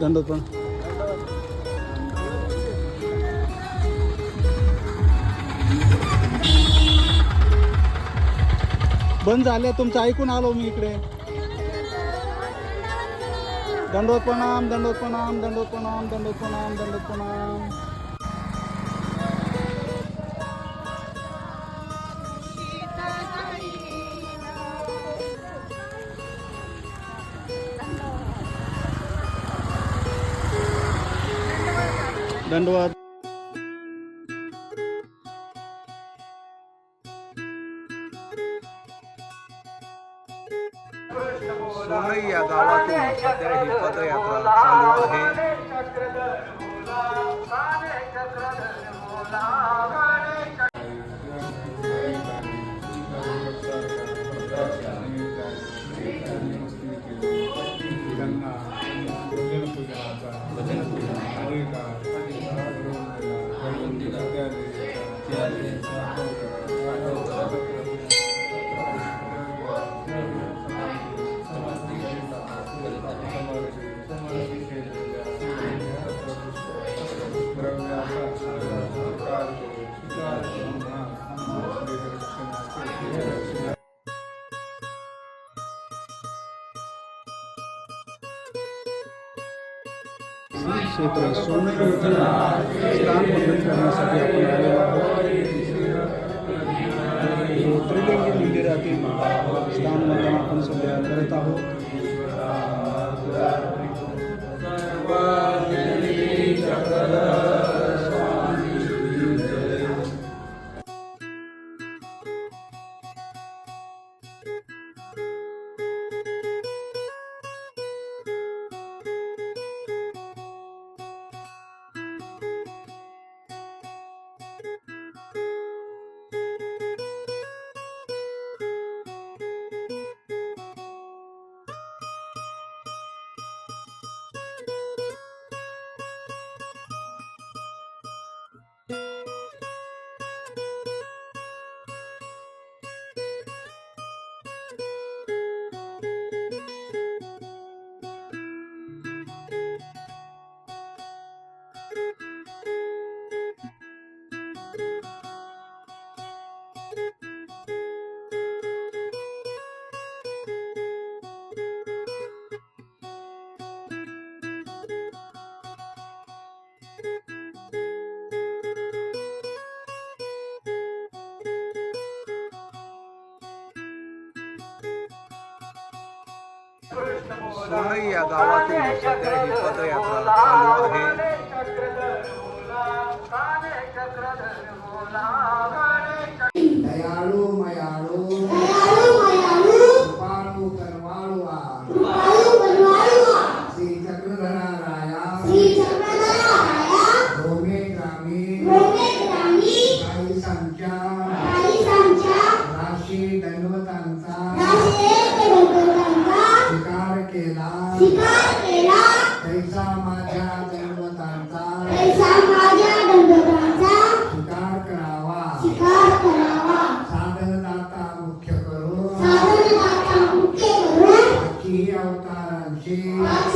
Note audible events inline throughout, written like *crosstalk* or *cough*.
दंडोत पण. बंद झाले तुमचं ऐकून आलो मी इकडे. दंडोत प्रणाम दंडोत प्रणाम दंडोत प्रणाम दंडोत प्रणाम दंडोत प्रणाम दंडवत सोनई या गावातून सध्या ही पदयात्रा चालू आहे क्षेत्र सोने स्थान बंधन करण्यासाठी आपण आलेलो आहोत. त्रिलिंगी मंदिरातील स्थान बंधन आपण सध्या करत आहोत. 何? सोनई या गावातून सध्या ही पदयात्रा चालू आहे. दयाळू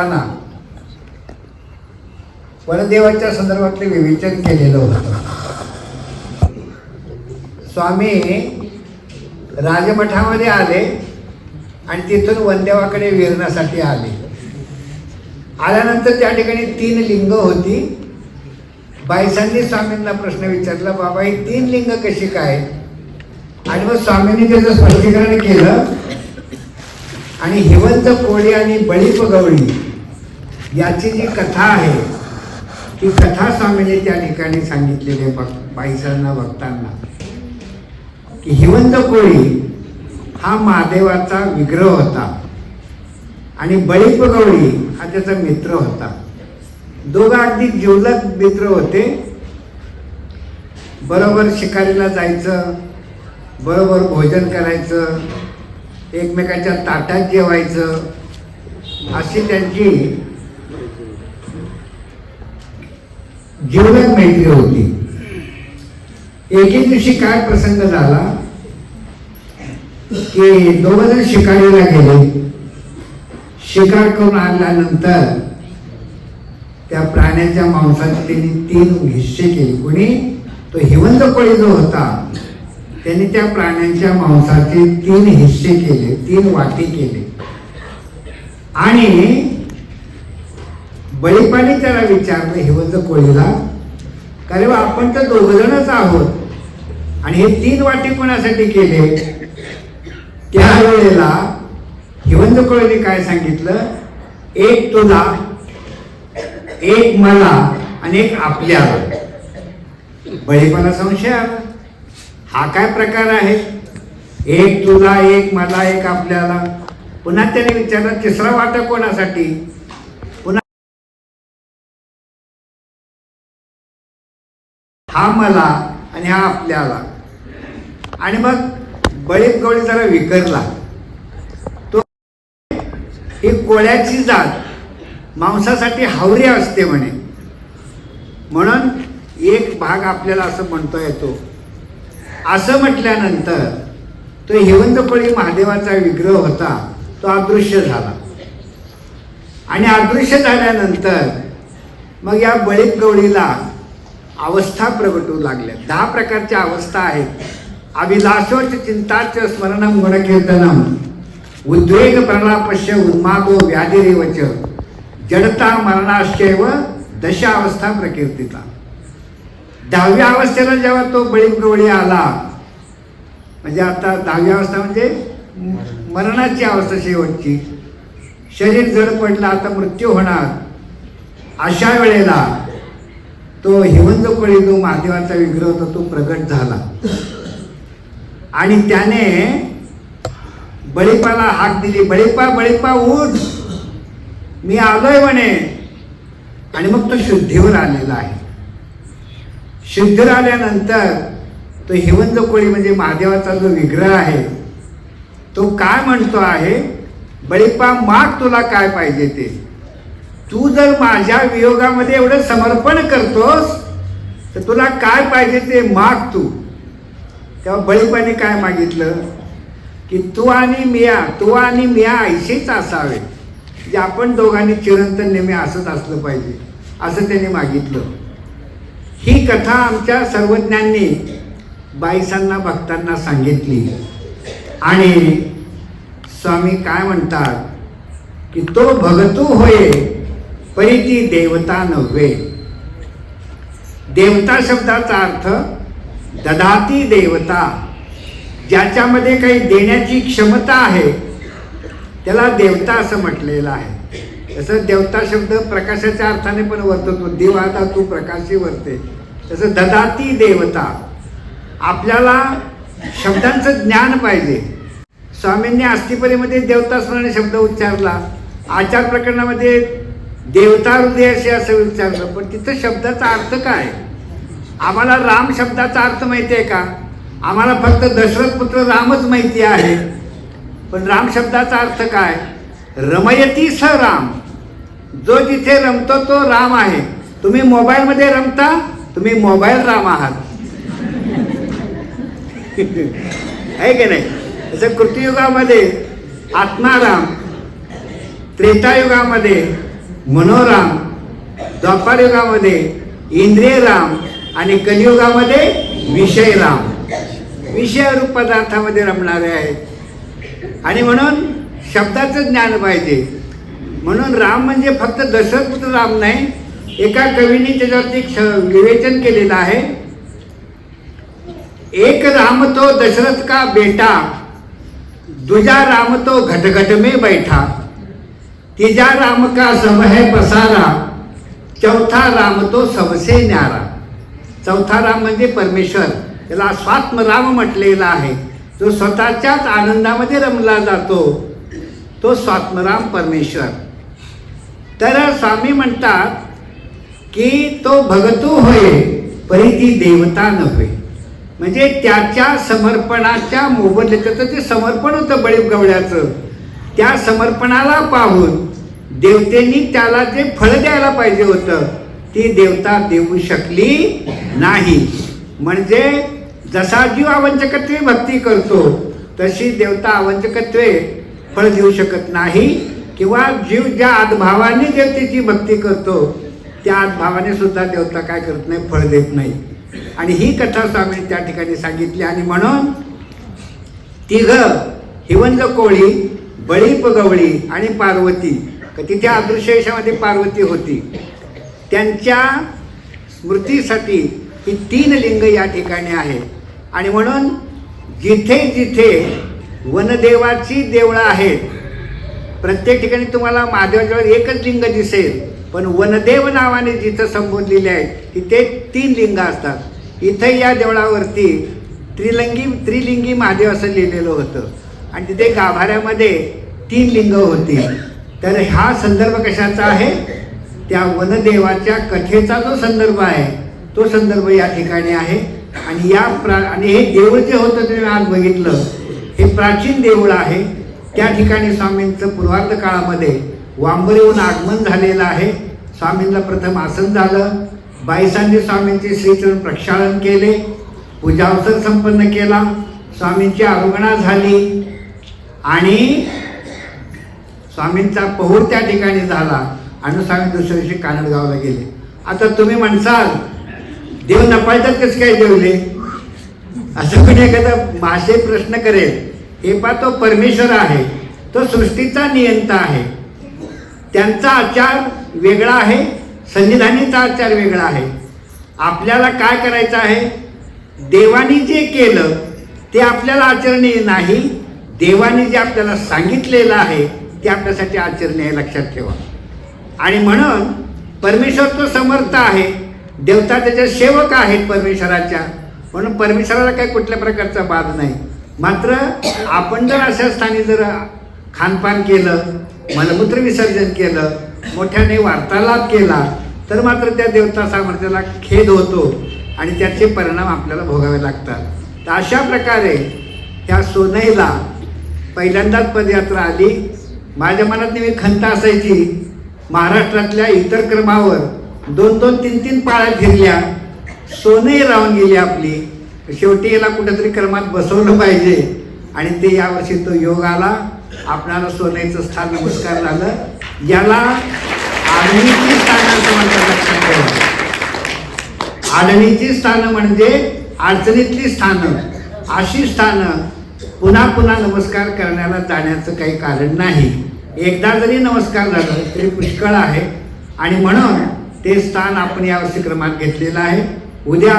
इथे असताना वनदेवाच्या संदर्भातले विवेचन केलेलं होतं. स्वामी राजमठामध्ये आले आणि तिथून वनदेवाकडे विरण्यासाठी आले. आल्यानंतर त्या ठिकाणी तीन लिंग होती. बायसांनी स्वामींना प्रश्न विचारला बाबा ही तीन लिंग कशी काय? आणि मग स्वामींनी त्याचं स्पष्टीकरण केलं. आणि हिवंत कोळी आणि बळीप गवळी याची जी कथा आहे ती कथा स्वामीने त्या ठिकाणी सांगितलेली आहे भक- बाईसांना बघताना. की हिवंत कोळी हा महादेवाचा विग्रह होता आणि बळीप गवळी हा त्याचा मित्र होता. दोघं अगदी जिवलग मित्र होते. बरोबर शिकारीला जायचं बरोबर भोजन करायचं एकमेकाच्या ताटात जेवायचं अशी त्यांची जीवनात मैत्री होती. एके दिवशी काय प्रसंग झाला? की दोघ जण शिकारीला गेले. शिकार करून आणल्यानंतर त्या प्राण्याच्या मांसाचे त्यांनी तीन हिस्से केले. कोणी? तो हिवंत कोळी जो होता त्यांनी त्या प्राण्यांच्या मांसाचे तीन हिस्से केले तीन वाटी केले. आणि बळीपाने त्याला विचारलं हिवंत कोळीला. अरे बा, आपण तर दोघ जणच आहोत. आणि हे तीन वाटे कोणासाठी केले? त्यावेळेला हिवंत कोळीने काय सांगितलं? एक तुला एक मला आणि एक आपल्याला बळीपणा संशय आला. हा काय प्रकार आहे? एक तुला एक मला एक आपल्याला. पुन्हा त्याने विचारलं तिसरा वाटा कोणासाठी? हा मला आणि हा आपल्याला. आणि मग बळीत गवळी जरा विकरला तो ही कोळ्याची जात. मांसासाठी हावरी असते म्हणे. म्हणून एक भाग आपल्याला असं म्हणता येतो. असं म्हटल्यानंतर तो हेवंतपळी महादेवाचा विग्रह होता तो अदृश्य झाला. आणि अदृश्य झाल्यानंतर मग या बळीत गवळीला अवस्था प्रगटू लागल्या. दहा प्रकारच्या अवस्था आहेत. अभिलाषोच चिंताच स्मरणम गुणकीर्तनम उद्वेग प्रलापश्य उन्मादो व्याधिरेवच. जडता मरणाश्चैव दशा अवस्था प्रकीर्तिता. दहाव्या अवस्थेला जेव्हा तो बळी आला म्हणजे आता दहावी अवस्था म्हणजे मरणाची अवस्था शेवटची. शरीर जड पडलं आता मृत्यू होणार. अशा वेळेला तो हिवंत कोळी जो महादेवाचा विग्रह होता तो प्रगट झाला. आणि त्याने बळीपाला हाक दिली. बळीपा बळीपा उठ. मी आलोय म्हणे. आणि मग तो शुद्धीवर आलेला आहे. शुद्धीवर आल्यानंतर तो हिवंत कोळी म्हणजे महादेवाचा जो विग्रह आहे तो काय म्हणतो आहे? बळीपा माग तुला काय पाहिजे ते? तू जर माझ्या वियोगामध्ये एवढं समर्पण करतोस तर तुला काय पाहिजे ते माग तू. तेव्हा बळीपाने काय मागितलं? की तू आणि मिया तू आणि मिया ऐशीच असावे. म्हणजे आपण दोघांनी चिरंतन नेहमी असंच असलं पाहिजे असं त्यांनी मागितलं. ही कथा आमच्या सर्वज्ञांनी बाईसांना भक्तांना सांगितली. आणि स्वामी काय म्हणतात की तो भगतू होय परी ती देवता नव्हे. देवता शब्दाचा अर्थ ददाती देवता. ज्याच्यामध्ये काही देण्याची क्षमता आहे त्याला देवता असं म्हटलेलं आहे. तसं देवता शब्द प्रकाशाच्या अर्थाने पण वर्ततो. देवादा तू प्रकाशी वरते. तसं ददाती देवता. आपल्याला शब्दांचं ज्ञान पाहिजे. स्वामींनी अस्थिपरीमध्ये देवता स्मरण शब्द उच्चारला. आचार प्रकरणामध्ये देवता हृदयाशी असं विचारलं. पण तिथं शब्दाचा अर्थ काय? आम्हाला राम शब्दाचा अर्थ माहिती आहे का? आम्हाला फक्त दशरथ पुत्र रामच माहिती आहे. पण राम शब्दाचा अर्थ काय? रमयती स राम. जो जिथे रमतो तो राम आहे. तुम्ही मोबाईलमध्ये रमता तुम्ही मोबाईल राम आहात. *laughs* आहे की नाही? जसं कृतियुगामध्ये आत्माराम त्रेतायुगामध्ये मनोराम द्वापारयुगामध्ये इंद्रिय राम आणि कलियुगामध्ये विषय राम. विषय पदार्थामध्ये रमणारे आहेत. आणि म्हणून शब्दाचं ज्ञान पाहिजे. म्हणून राम म्हणजे फक्त दशरथ राम नाही एका कवीने त्याच्यावरती श- विवेचन केलेलं आहे. एक राम तो दशरथ का बेटा? दुजा राम तो घटघट में बैठा. तीजा राम का सब है पसारा चौथा राम तो सबसे न्यारा. चौथा राम म्हणजे परमेश्वर. त्याला स्वात्म राम म्हटलेला आहे. जो स्वतःच्याच आनंदामध्ये रमला जातो तो स्वात्मराम परमेश्वर. तर स्वामी म्हणतात की तो भगतू होय परी ती देवता नव्हे. म्हणजे त्याच्या समर्पणाच्या मोबदल्याचं ते समर्पण होतं बळीप गवड्याचं त्या समर्पणाला पाहून देवतेनी त्याला जे फळ द्यायला पाहिजे होतं ती देवता देऊ शकली नाही. म्हणजे जसा जीव अवंचकत्वे भक्ती करतो तशी देवता अवंचकत्वे फळ देऊ शकत नाही. किंवा जीव ज्या आदभावाने देवतेची भक्ती करतो त्या आदभावाने सुद्धा देवता काय करत नाही फळ देत नाही. आणि ही कथा स्वामी त्या ठिकाणी सांगितली. आणि म्हणून तिघ हिवंज कोळी बळीप गवळी आणि पार्वती तिथे अदृश्येशामध्ये पार्वती होती. त्यांच्या स्मृतीसाठी ही तीन लिंग या ठिकाणी आहे. आणि म्हणून जिथे जिथे वनदेवाची देवळं आहेत प्रत्येक ठिकाणी तुम्हाला महादेवाजवळ एकच लिंग दिसेल. पण वनदेव नावाने जिथं संबोधलेले आहेत तिथे तीन लिंग असतात. इथे या देवळावरती त्रिलिंगी त्रिलिंगी महादेव असं लिहिलेलं होतं. आणि तिथे गाभाऱ्यामध्ये तीन लिंग होती. तर हा संदर्भ कशाचा आहे? त्या वनदेवाच्या कथेचा जो संदर्भ आहे तो संदर्भ या ठिकाणी आहे. आणि या प्रा आणि हे देऊळ जे होतं ते आज बघितलं. हे प्राचीन देऊळ आहे. त्या ठिकाणी स्वामींचं पूर्वार्ध काळामध्ये वांबरेहून आगमन झालेलं आहे. स्वामींना प्रथम आसन झालं. बाईसांनी स्वामींचे श्रीचरण प्रक्षालन केले. पूजावसर संपन्न केला. स्वामींची आरोगणा झाली. आणि स्वामींचा पहूर त्या ठिकाणी झाला आणि स्वामी दुसऱ्या दिवशी कानडगावला गेले. आता तुम्ही म्हणसाल देव नपाळतात कसं काय देवले? असं कोणी एखादा मासे प्रश्न करेल हे पा तो परमेश्वर आहे तो सृष्टीचा नियंता आहे. त्यांचा आचार वेगळा आहे संविधानीचा आचार वेगळा आहे. आपल्याला काय करायचं आहे? देवानी जे केलं ते आपल्याला आचरणीय नाही देवानी जे आपल्याला सांगितलेलं आहे ते आपल्यासाठी आचरणे आहे लक्षात ठेवा. आणि म्हणून परमेश्वर तो समर्थ आहे. देवता त्याच्या सेवक आहेत परमेश्वराच्या. म्हणून परमेश्वराला काही कुठल्या प्रकारचा बाध नाही. मात्र आपण जर अशा स्थानी जर खानपान केलं मलमूत्र विसर्जन केलं मोठ्याने वार्तालाप केला तर मात्र त्या देवता सामर्थ्याला खेद होतो आणि त्याचे परिणाम आपल्याला भोगावे लागतात. तर अशा प्रकारे त्या सोनईला पहिल्यांदाच पदयात्रा आली. माझ्या मनात नेहमी खंत असायची महाराष्ट्रातल्या इतर क्रमावर दोन दोन तीन तीन पाळ्या फिरल्या सोनंही राहून गेली आपली. शेवटी याला कुठेतरी क्रमात बसवलं पाहिजे. आणि ते यावर्षी तो योग आला. आपणाला सोन्याचं स्थान नमस्कार झालं. याला आडणीची स्थानं असं म्हणतात लक्षात ठेवा. आडणीची स्थानं म्हणजे अडचणीतली स्थानं. अशी स्थानं पुन्हा पुन्हा नमस्कार करण्याला जाण्याचं काही कारण नाही. एकदा जरी नमस्कार झालं तरी पुष्कळ आहे. आणि म्हणून ते स्थान आपण यावर्षी क्रमात घेतलेलं आहे. उद्या